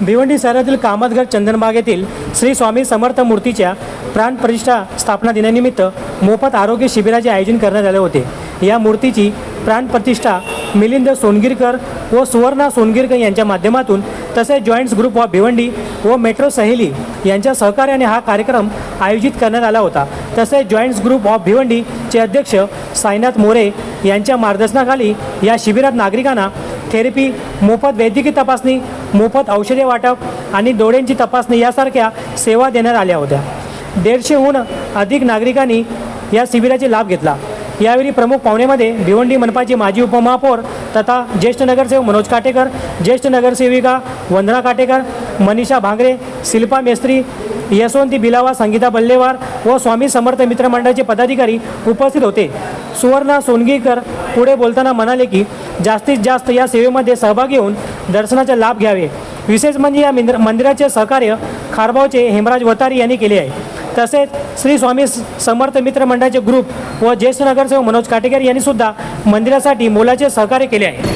भिवंडी शहरातील कामतघर चंदनबाग येथील श्री स्वामी समर्थ मूर्तीच्या प्राणप्रतिष्ठा स्थापना दिनानिमित्त मोफत आरोग्य शिबिराचे आयोजन करण्यात आले होते. या मूर्तीची प्राणप्रतिष्ठा मिलिंद सोनगिरकर व सुवर्णा सोनगिरकर यांच्या माध्यमातून तसेच जॉईंट्स ग्रुप ऑफ भिवंडी व मेट्रो सहेली यांच्या सहकार्याने हा कार्यक्रम आयोजित करण्यात आला होता. तसेच जॉईंट्स ग्रुप ऑफ भिवंडीचे अध्यक्ष साईनाथ मोरे यांच्या मार्गदर्शनाखाली या शिबिरात नागरिकांना थेरपी मोफत वैद्यकीय तपासणी मोफत औषधे वाटप आणि डोळ्यांची तपासणी यासारख्या सेवा देण्यात आल्या होत्या. दीडशेहून अधिक नागरिकांनी या शिबिराचे लाभ घेतला. यावेळी प्रमुख पाहुण्यामध्ये भिवंडी मनपाचे माजी उपमहापौर तथा ज्येष्ठ नगरसेवक मनोज काटेकर ज्येष्ठ नगरसेविका वंदना काटेकर मनीषा भांगरे शिल्पा मेस्त्री यशवंती बिलावा संगीता बल्लेवार व स्वामी समर्थ मित्र मंडळाचे पदाधिकारी उपस्थित होते. सुवर्णा सोनगीकर पुढे बोलताना म्हणाले की जास्तीत जास्त या सेवेमध्ये सहभागी होऊन दर्शनाचा लाभ घ्यावे. विशेष म्हणजे या मिंद्र मंदिराचे सहकार्य खारबावचे हेमराज वतारी यांनी केले आहे. तसेच श्री स्वामी समर्थ मित्र मंडळाचे ग्रुप व ज्येष्ठ नगरसेवक मनोज काटेकर यांनी सुद्धा मंदिरासाठी मोलाचे सहकार्य केले आहे.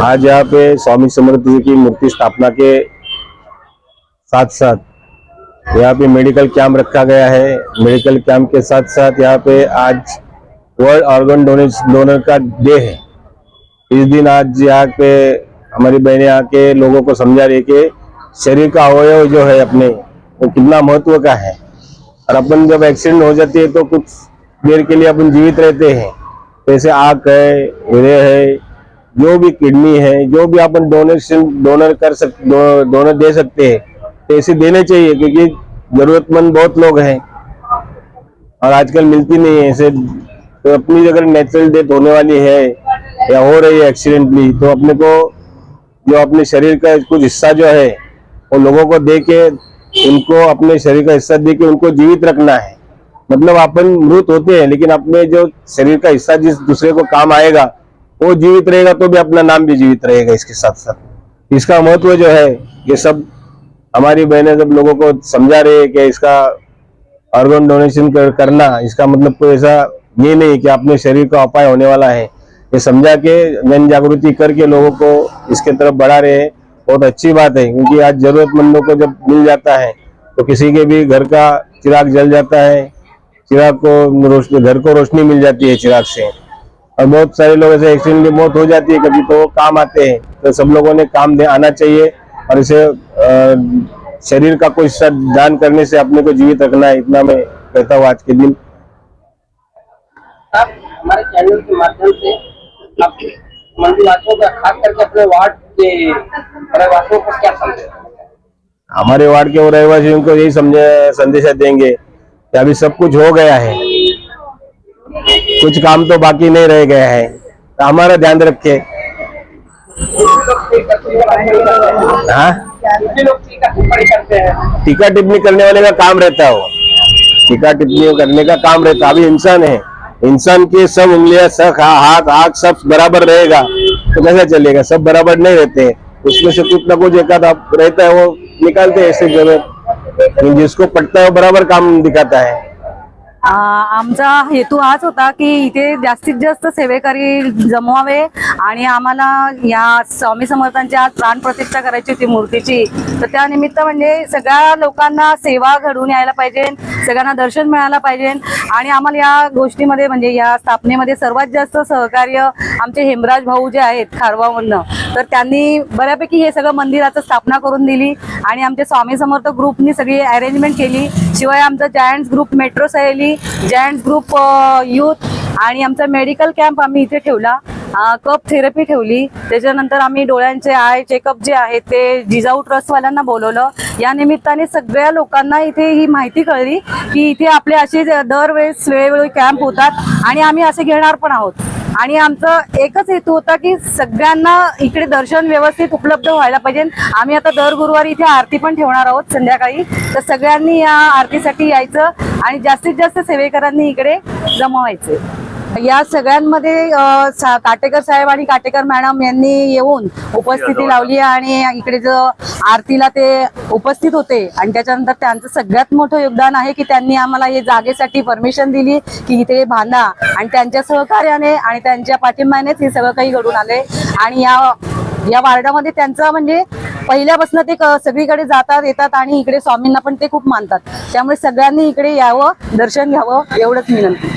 आज यहाँ पे स्वामी समर्थ जी की मूर्ति स्थापना के साथ साथ यहाँ पे मेडिकल कैंप रखा गया है। मेडिकल कैंप के साथ साथ यहाँ पे आज वर्ल्ड ऑर्गन डोनर का डे है। इस दिन आज यहाँ पे हमारी बहनें आके लोगों को समझा रही कि शरीर का अवयव जो है अपने, वो कितना महत्व का है। और अपन जब एक्सीडेंट हो जाती है तो कुछ देर के लिए अपन जीवित रहते हैं। जैसे आँख है, हृदय है, जो भी किडनी है, जो भी अपन डोनेशन डोनर कर सक डोनर दे सकते हैं ऐसे देने चाहिए, क्योंकि जरूरतमंद बहुत लोग हैं और आजकल मिलती नहीं है ऐसे। तो अपनी अगर नेचुरल डेथ होने वाली है या हो रही है एक्सीडेंटली तो अपने को जो अपने शरीर का कुछ हिस्सा जो है, वो लोगों को दे के उनको अपने शरीर का हिस्सा दे के उनको जीवित रखना है। मतलब अपन मृत होते हैं, लेकिन अपने जो शरीर का हिस्सा जिस दूसरे को काम आएगा, वो जीवित रहेगा तो भी अपना नाम भी जीवित रहेगा इसके साथ साथ इसका महत्व जो है, ये सब हमारी बहनें जब लोगों को समझा रही है कि इसका ऑर्गन डोनेशन कर, करना इसका मतलब कोई ऐसा ये नहीं कि अपने शरीर का अपाय होने वाला है। ये समझा के जन जागृति करके लोगों को इसके तरफ़ बढ़ा रहे हैं। बहुत अच्छी बात है क्योंकि आज जरूरतमंदों को जब मिल जाता है तो किसी के भी घर का चिराग जल जाता है। चिराग को रोशनी घर को रोशनी मिल जाती है चिराग से। और बहुत सारे लोग ऐसे एक्सीडेंट की मौत हो जाती है कभी तो काम आते हैं। तो सब लोगों ने काम दे आना चाहिए। और इसे शरीर का कोई हिस्सा दान करने से अपने को जीवित रखना है इतना मैं कहता हूँ आज के दिन। आप हमारे चैनल के माध्यम से आप मंदिरवासियों का खास करके अपने वार्ड के रहवासियों को क्या समझे? हमारे वार्ड के रहवासियों को यही समझे संदेशा देंगे कि अभी सब कुछ हो गया है। कुछ काम तो बाकी नहीं रह गया है। तो हमारा ध्यान रखे। हाँ? टीका टिप्पणी करने वाले का काम रहता है वो। टीका टिप्पणी करने का काम रहता है। अभी इंसान है। इंसान के सब उंगलियाँ, सब हाथ आग सब बराबर रहेगा। तो कैसा चलेगा? सब बराबर नहीं रहते हैं। उसमें से कुछ ना कुछ एक रहता है, वो निकालते हैं ऐसे ज़रूरत जिसको पटता है, वो बराबर काम दिखाता है। आमचा हेतू हाच होता की इथे जास्तीत जास्त सेवेकरी जमवावे आणि आम्हाला या स्वामी समर्थांची आज प्राण प्रतिष्ठा करायची होती मूर्तीची. तर त्यानिमित्त म्हणजे सगळ्या लोकांना सेवा घडून यायला पाहिजे सगळ्यांना दर्शन मिळायला पाहिजे आणि आम्हाला या गोष्टीमध्ये म्हणजे या स्थापनेमध्ये सर्वात जास्त सहकार्य आमचे हेमराज भाऊ जे आहेत खारवामधनं तर त्यांनी बऱ्यापैकी हे सगळं मंदिराचं स्थापना करून दिली आणि आमच्या स्वामी समर्थ ग्रुपनी सगळी अरेंजमेंट केली. शिवाय आमचा Giants group metro Saheli Giants group youth आणि आमचा मेडिकल कॅम्प आम्ही इथे ठेवला. कप थेरपी ठेवली. त्याच्यानंतर आम्ही डोळ्यांचे आय चेकअप जे आहे ते जिजाऊ ट्रस्टवाल्यांना बोलवलं. या निमित्ताने सगळ्या लोकांना इथे ही माहिती कळली की इथे आपले असे दरवेळेस वेळोवेळी कॅम्प होतात आणि आम्ही असे घेणार पण आहोत. आणि आमचं एकच हेतू होता की सगळ्यांना इकडे दर्शन व्यवस्थित उपलब्ध व्हायला पाहिजे. आम्ही आता दर गुरुवारी इथे आरती पण ठेवणार आहोत संध्याकाळी. तर सगळ्यांनी या आरतीसाठी यायचं आणि जास्तीत जास्त सेवेकरांनी इकडे जमवायचे. या सगळ्यांमध्ये सा- काटेकर साहेब आणि काटेकर मॅडम यांनी येऊन उपस्थिती लावली आणि इकडे जो आरतीला ते उपस्थित होते आणि त्याच्यानंतर त्यांचं सगळ्यात मोठं योगदान आहे की त्यांनी आम्हाला हे जागेसाठी परमिशन दिली की इथे बांधा आणि त्यांच्या सहकार्याने आणि त्यांच्या पाठिंब्यानेच हे सगळं काही घडून आले आणि या या वार्डामध्ये त्यांचं म्हणजे पहिल्यापासून ते सगळीकडे जातात येतात आणि इकडे स्वामींना पण ते खूप मानतात. त्यामुळे सगळ्यांनी इकडे यावं दर्शन घ्यावं एवढंच विनंती.